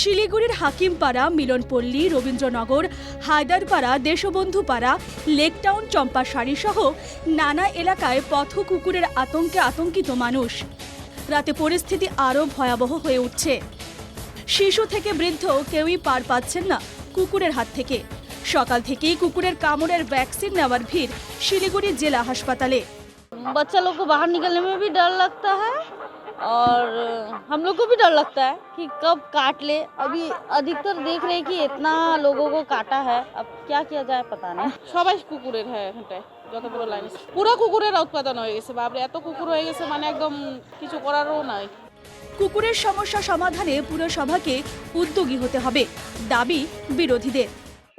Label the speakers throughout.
Speaker 1: শিলিগুড়ির হাকিমপাড়া, মিলনপল্লী, রবীন্দ্রনগর, হায়দারপাড়া, দেশবন্ধুপাড়া, লেকটাউন চম্পা সহ নানা এলাকায় পথ কুকুরের আতঙ্কে আতঙ্কিত মানুষ। রাতে পরিস্থিতি আরও ভয়াবহ হয়ে উঠছে। শিশু থেকে বৃদ্ধ কেউই পার পাচ্ছেন না কুকুরের হাত থেকে। সকাল থেকেই কুকুরের কামড়ের ভ্যাকসিন নেওয়ার ভিড় শিলিগুড়ি জেলা হাসপাতালে।
Speaker 2: বাচ্চা লোক বাহার নিকলনে ডাল ভি ডর লাগতা হ্যাঁ। और हम लोग को भी डर लगता है कि कब काट ले अभी अधिकतर देख रहे हैं कि इतना लोगों को काटा है अब क्या किया जाए पता नहीं
Speaker 3: সবাই কুকুরের হ্যাঁ এখানটায় যত বড় লাইন আছে। পুরো কুকুরের উৎপাদন হয়ে গেছে বাপরে এত কুকুর হয়ে গেছে মানে একদম কিছু করারও নাই
Speaker 1: কুকুরের সমস্যা সমাধানে পুরসভাকে উদ্যোগী হতে হবে দাবি বিরোধীদের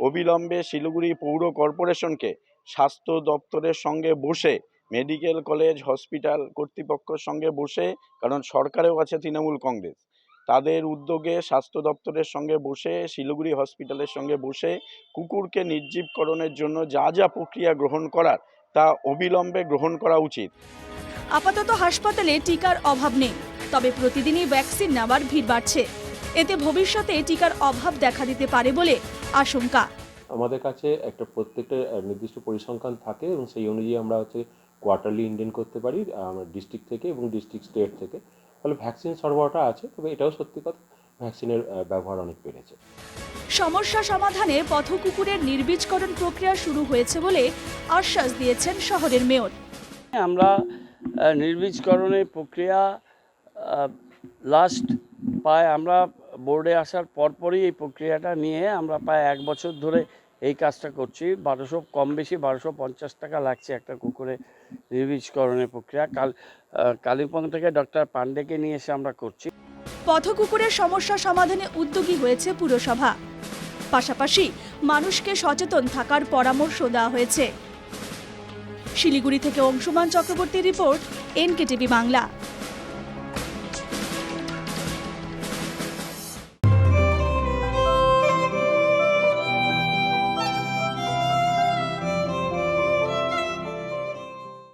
Speaker 4: অবিলম্বে শিলিগুড়ি পৌর কর্পোরেশনকে স্বাস্থ্য দপ্তরের সঙ্গে বসে মেডিকেল কলেজ হসপিটাল কর্তৃপক্ষের সঙ্গে বসে কারণ সরকারেও আছে তৃণমূল কংগ্রেস। তাদের উদ্যোগে স্বাস্থ্য দপ্তরের সঙ্গে বসে শিলিগুড়ি হসপিটালের সঙ্গে বসে কুকুরকে নির্জীবকরণের জন্য যা যা প্রক্রিয়া গ্রহণ করার তা অবিলম্বে গ্রহণ করা উচিত।
Speaker 1: আপাতত হাসপাতালে টিকার অভাব নেই তবে প্রতিদিনই ভ্যাকসিন নেওয়ার ভিড় বাড়ছে। এতে ভবিষ্যতে টিকার অভাব দেখা দিতে পারে বলে আশঙ্কা।
Speaker 5: আমাদের কাছে একটা প্রত্যেকটা নির্দিষ্ট পরিসংখ্যান থাকে এবং সেই অনুযায়ী আমরা হচ্ছে কোয়ার্টারলি ইন্ডিয়ান করতে পারি আমার ডিস্ট্রিক্ট থেকে এবং ডিস্ট্রিক্ট স্টেট থেকে। ফলে ভ্যাকসিন সরবরাহটা আছে তবে এটাও সত্যি কথা ভ্যাকসিনের ব্যবহার অনেক বেড়েছে।
Speaker 1: সমস্যা সমাধানে পথকুকুরের নির্বীজকরণ প্রক্রিয়া শুরু হয়েছে বলে আশ্বাস দিয়েছেন শহরের মেয়র।
Speaker 6: আমরা নির্বীজকরণের প্রক্রিয়া লাস্ট প্রায় আমরা বোর্ডে আসার পরপরই এই প্রক্রিয়াটা নিয়ে আমরা প্রায় এক বছর ধরে এই কাজটা করছি। বারোশো কম বেশি বারোশো পঞ্চাশ টাকা লাগছে একটা কুকুরে নির্বীজকরণের প্রক্রিয়া। কাল কালিম্পং থেকে ডক্টর পান্ডেকে নিয়ে এসে আমরা করছি।
Speaker 1: পথকুকুরের সমস্যা সমাধানে উদ্যোগী হয়েছে পুরসভা। পাশাপাশি মানুষকে সচেতন থাকার পরামর্শ দেওয়া হয়েছে। শিলিগুড়ি থেকে অংশুমান চক্রবর্তী রিপোর্ট, এনকেটিভি বাংলা।